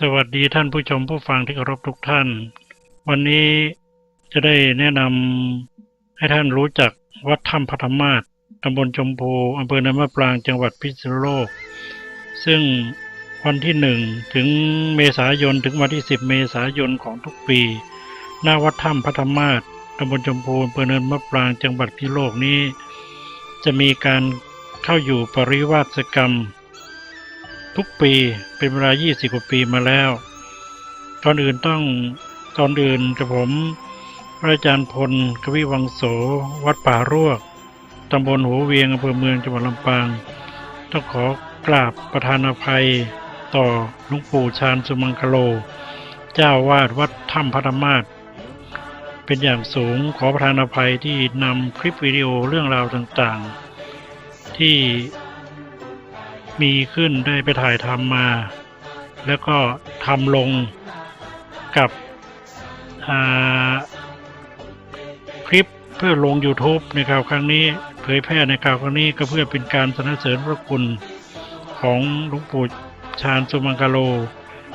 สวัสดีท่านผู้ชมผู้ฟังที่เคารพทุกท่าน วันนี้จะได้แนะนำให้ท่านรู้จักวัดถ้ำพัทมาศตำบลชมพูอำเภอเนินมะปรางจังหวัดพิษณุโลก ซึ่งวันที่หนึ่งถึงเมษายนถึงวันที่10เมษายนของทุกปี หน้าวัดถ้ำพัทมาศตำบลชมพูอำเภอเนินมะปรางจังหวัดพิษณุโลกนี้ จะมีการเข้าอยู่ปริวาสกรรม ทุกปีเป็นเวลา 20 กว่าปีมาแล้วตอนอื่นต้องตอนอื่นกับผม พระอาจารย์พลกวิวังโส วัดป่ารวกตำบลหัวเวียงอำเภอเมืองจังหวัดลำปาง ต้องขอกราบประธานอภัย ต่อหลวงปู่ชาญสุมังคโล เจ้าวาดวัดถ้ำพัทมาศเป็นอย่างสูงขอประธานอภัยที่นำคลิปวิดีโอเรื่องราวต่างๆ ที่ มีขึ้นได้ไปถ่ายทำมา แล้วก็ทำลงกับคลิปเพื่อลง YouTube ในคราวครั้งนี้ เผยแพร่ในคราวครั้งนี้ก็เพื่อเป็นการสรรเสริญพระคุณของหลวงปู่ชาญสุมังคโล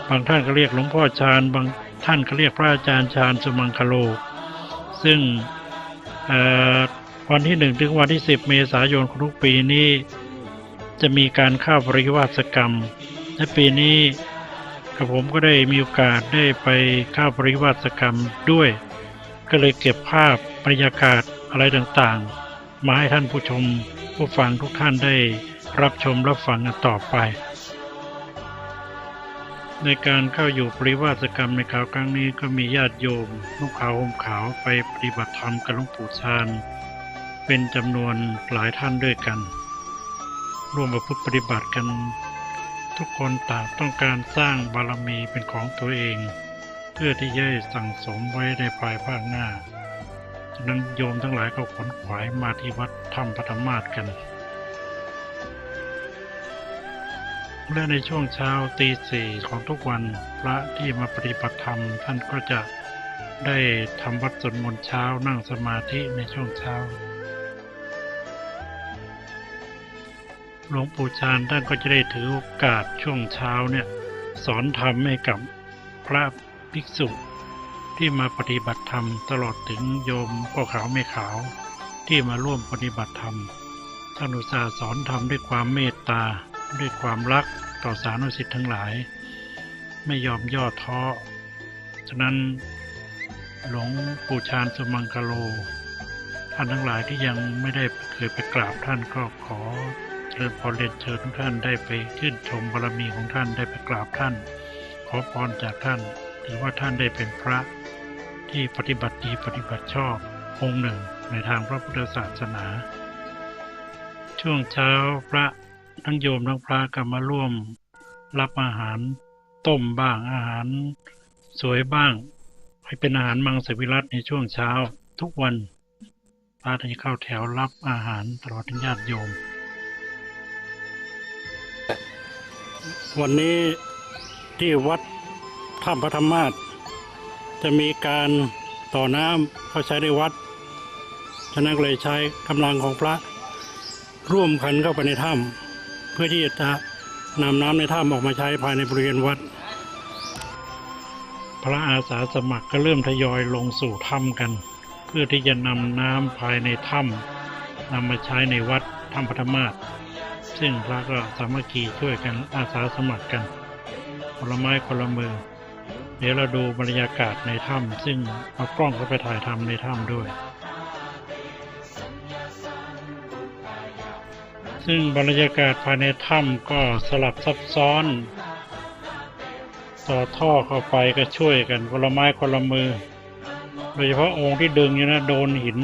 บางท่านก็เรียกหลวงพ่อชาญบางท่านก็เรียกพระอาจารย์ชาญสุมังคโล ซึ่งวันที่หนึ่งถึงวันที่ 10 เมษายนของทุกปีนี้ จะมีการเข้าปริวาสกรรม และปีนี้กับผมก็ได้มีโอกาสได้ไปเข้าปริวาสกรรมด้วย ก็เลยเก็บภาพบรรยากาศอะไรต่างๆ มาให้ท่านผู้ชมผู้ฟังทุกท่านได้รับชมรับฟังกันต่อไป ในการเข้าอยู่ปริวาสกรรมในคราวครั้งนี้ก็มีญาติโยมนุ่งขาวห่มขาวไปปฏิบัติธรรมกับหลวงปู่ชาญเป็นจำนวนหลายท่านด้วยกัน ร่วมประพฤติปฏิบัติกัน ทุกคนต่างต้องการสร้างบารมีเป็นของตัวเอง เพื่อที่จะสั่งสมไว้ในภายภาคหน้าฉะนั้นโยมทั้งหลายก็ขนขวายมาที่วัดถ้ำปฐมาศกัน และในช่วงเช้าตีสี่ของทุกวันพระที่มาปฏิบัติธรรมท่านก็จะได้ทำวัดสวดมนต์เช้านั่งสมาธิในช่วงเช้า หลวงปู่ชาญท่านก็จะได้ถือโอกาสช่วงเช้าเนี่ยสอนธรรมให้กับพระภิกษุ ที่มาปฏิบัติธรรมตลอดถึงโยมพ่อขาวไม่ขาวที่มาร่วมปฏิบัติธรรมท่านอุตส่าห์สอนธรรมด้วยความเมตตาด้วยความรักต่อสานุสิทธิ์ทั้งหลาย ไม่ยอมย่อท้อฉะนั้นหลวงปู่ชาญสุมังคโลท่านทั้งหลายที่ยังไม่ได้เคยไปกราบท่านก็ขอ เชิญพรเรียนเชิญทุกท่านได้ไปชื่นชมบารมีของท่านได้ไปกราบท่าน ขอพรจากท่าน ถือว่าท่านได้เป็นพระที่ปฏิบัติดีปฏิบัติชอบองค์หนึ่งในทางพระพุทธศาสนา ช่วงเช้าพระทั้งโยมทั้งพระก็มาร่วม รับอาหารต้มบ้างอาหารสวยบ้าง ให้เป็นอาหารมังสวิรัตในช่วงเช้าทุกวันพระที่เข้าแถวรับอาหารตลอดถึงญาติโยม วันนี้ที่วัดถ้ำพระธรรมาสจะมีการต่อน้ำเข้าใช้ในวัดฉะนั้นเลยใช้กำลังของพระร่วมกันเข้าไปในถ้ำเพื่อที่จะนำน้ำในถ้ำออกมาใช้ภายในบริเวณวัด พระอาสาสมัครก็เริ่มทยอยลงสู่ถ้ำกัน เพื่อที่จะนำน้ำภายในถ้ำนำมาใช้ในวัดถ้ำพระธรรมาส ซึ่งพระก็สามัคคีช่วยกันอาสาสมัครกันคนละไม้คนละมือ เดี๋ยวเราดูบรรยากาศในถ้ำซึ่งเอากล้องเข้าไปถ่ายทำในถ้ำด้วย ซึ่งบรรยากาศภายในถ้ำก็สลับซับซ้อน ต่อท่อเข้าไปก็ช่วยกันคนละไม้คนละมือ โดยเฉพาะองค์ที่ดึงอยู่นะโดนหิน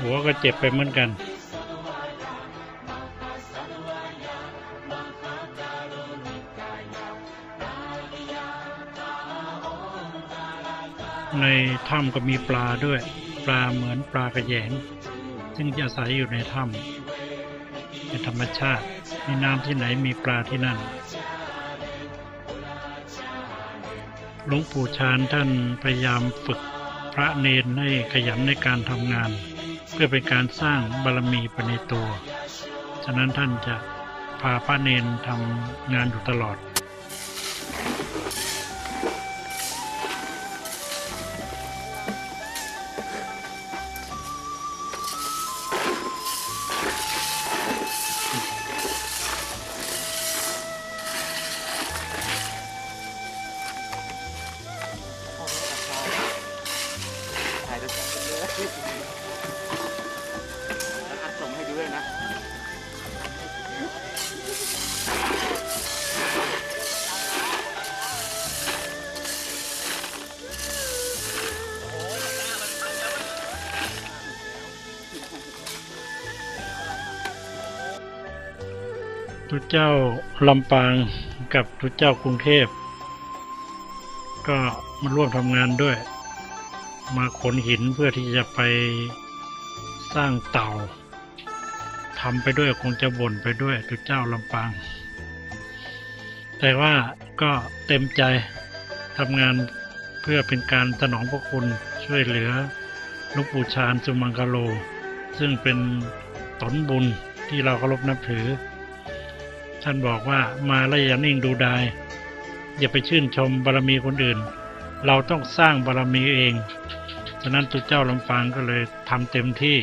หัวก็เจ็บไปเหมือนกัน ในถ้ำก็มีปลาด้วย ปลาเหมือนปลากระแยง ซึ่งจะอาศัยอยู่ในถ้ำเป็นธรรมชาติมีน้ำที่ไหนมีปลาที่นั่นหลวงปู่ชาญท่านพยายามฝึกพระเนนให้ขยันในการทำงาน เพื่อเป็นการสร้างบารมีไปในตัว ฉะนั้นท่านจะพาพระเนนทำงานอยู่ตลอด ทุเจ้าลำปางกับทุเจ้ากรุงเทพ ก็มาร่วมทำงานด้วย มาขนหินเพื่อที่จะไปสร้างเต่าทำไปด้วยคงจะบ่นไปด้วยทุเจ้าลำปาง แต่ว่าก็เต็มใจทำงานเพื่อเป็นการสนองพระคุณช่วยเหลือลวงปู่ชาญสุมังคโล ซึ่งเป็นตนบุญที่เราเคารพนับถือ ท่านบอกว่ามาแล้วอย่านิ่งดูดาย อย่าไปชื่นชมบารมีคนอื่น เราต้องสร้างบารมีเอง ฉะนั้นตุเจ้าลำปางก็เลยทำเต็มที่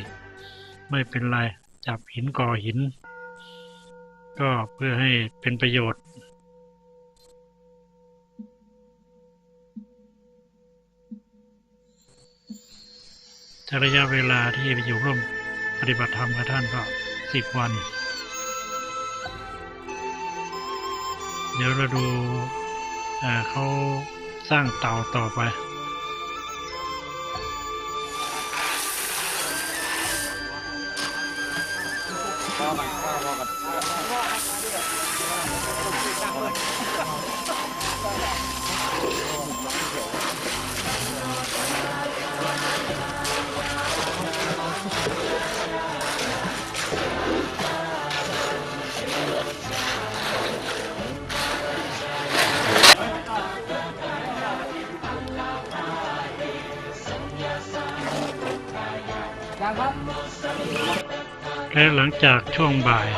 ไม่เป็นไร จับหินก่อหิน ก็เพื่อให้เป็นประโยชน์ระยะเวลาที่ไปอยู่ร่วมปฏิบัติธรรมกับท่านก็สิบวัน เดี๋ยวเราดูเขาสร้างเตาต่อไป และหลังจากช่วงบ่าย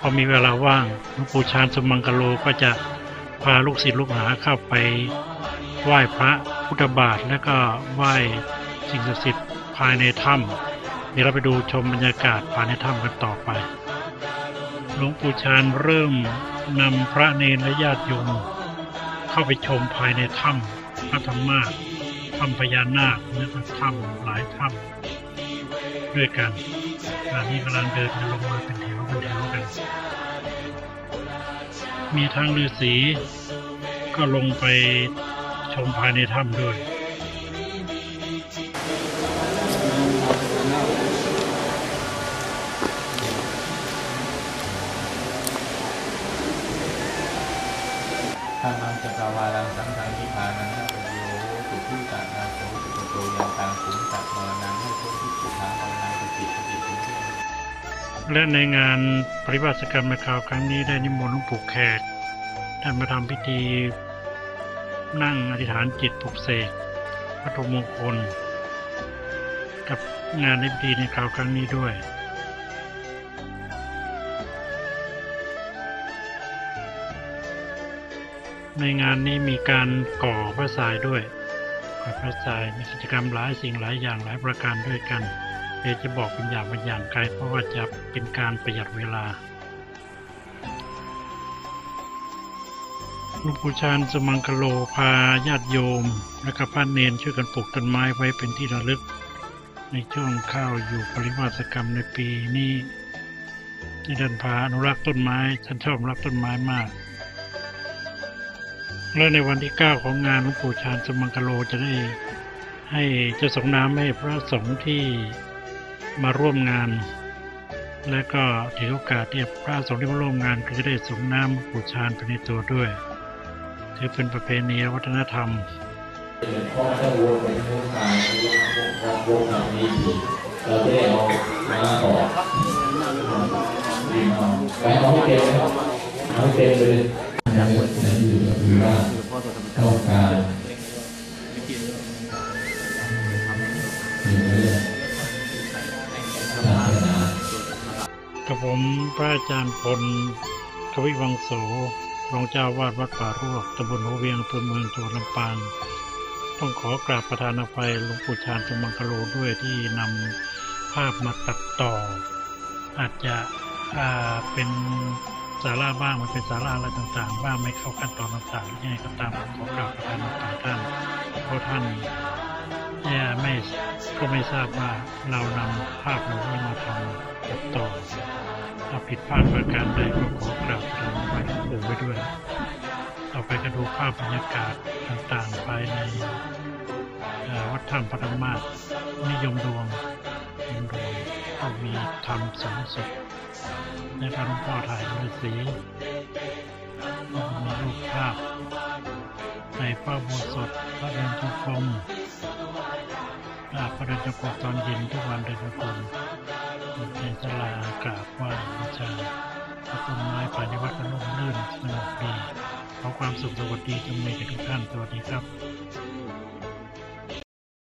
พอมีเวลาว่างหลวงปู่ชาญสมังกะโลก็จะพาลูกศิษย์ลูกหาเข้าไปไหว้พระพุทธบาทและก็ไหว้สิ่งศักดิ์สิทธิ์ภายในถ้ำเดี๋ยวเราไปดูชมบรรยากาศภายในถ้ำกันต่อไป หลวงปู่ชาญเริ่มนำพระเนรและญาติโยมเข้าไปชมภายในถ้ำพระธรรมาถ้ำพญานาคและถ้ำหลายถ้ำด้วยกัน ขณะนี้กำลังเดินลงมาเป็นแถวเป็นแถวกัน มีทางฤาษีก็ลงไปชมภายในถ้ำด้วยธรรมังจักรวาลังสังฆังนิพพานังนาปโยสุขีตานาโสสุขโตยังตังขุนตักมรณังให้พ้นทุกข์สุขาภ และในงานปริวาสกรรมในคราวครั้งนี้ได้นิมนต์หลวงปู่แขกท่านมาทำพิธี นั่งอธิษฐานจิตปลุกเสกวัตถุมงคล กับงานในพิธีในคราวครั้งนี้ด้วยในงานนี้มีการก่อพระสายด้วยก่อพระสายมีกิจกรรมหลายสิ่งหลายอย่างหลายประการด้วยกัน ยจะบอกเป็นอย่างเป็นอย่างไกลเพราะว่าจะเป็นการประหยัดเวลาหลวงปู่ชาญสมังคโลพาญาติโยม และก็พระเนนช่วยกันปลูกต้นไม้ไว้เป็นที่ระลึก ในช่วงข้าวอยู่ปริวาสกรรมในปีนี้ที่ท่านพาอนุรักษ์ต้นไม้ท่านชอบรักต้นไม้มาก และในวันที่ 9 ของงานหลวงปู่ชาญสมังคโลจะได้ให้จะส่งน้ำให้พระสงฆ์ที่ มาร่วมงาน และก็ถือโอกาสที่พระสงฆ์ที่มาร่วมงานก็จะได้สงน้ำปูชาไปในตัวด้วยถือเป็นประเพณีวัฒนธรรมเพราะถ้าวัวเป็นไปทางทางวงแบบนี้เราจะได้เอามาต่อไปเอาให้เต็มครับเอาให้เต็มเลยยังหมดนั้นอยู่ก็คือว่าต้องการอยู่เรื่องศ กับผมพระอาจารย์พลทวิวังโสรองเจ้าวาดวัดป่ารวกตำบลหัวเวียงอำเภอเมืองจังหวัดลำปาง ต้องขอกราบประธานอภัยหลวงปู่ชาญสมังคโลด้วยที่นำภาพมาตัดต่อ อาจจะเป็นสาระบ้างมันเป็นสาระอะไรต่างๆ บ้างไม่เข้าขั้นตอนต่างๆยังไงก็ตามผมขอกราบประธานอภัยท่านเพราะท่าน เนี่ยไม่ก็ไม่ทราบว่าเรานำภาพเหล่านี้มาทำตัดต่อถ้าผิดพลาดประการใดก็ขอกราบทำไว้ปู่ไว้ด้วยต่อไปก็ดูภาพบรรยากาศต่างๆภายในวัดถ้ำพระธรรมาสนิยมดวงนิยมดวงก็มีธรรมสูงสุดในพระหลวงพ่อถ่ายฤาษีแล้วก็มีรูปภาพในพระโบสถพระเดินจงกรม อาพพระดินจงกตอนเย็นทุกวันเดือนกุมเฉียนสลากราบว่าอาจาพระต้นไม้ภายในวัดก็ร่มรื่นสงบดีขอความสุขสวัสดีจงมีแก่ทุกท่านสวัสดีครับ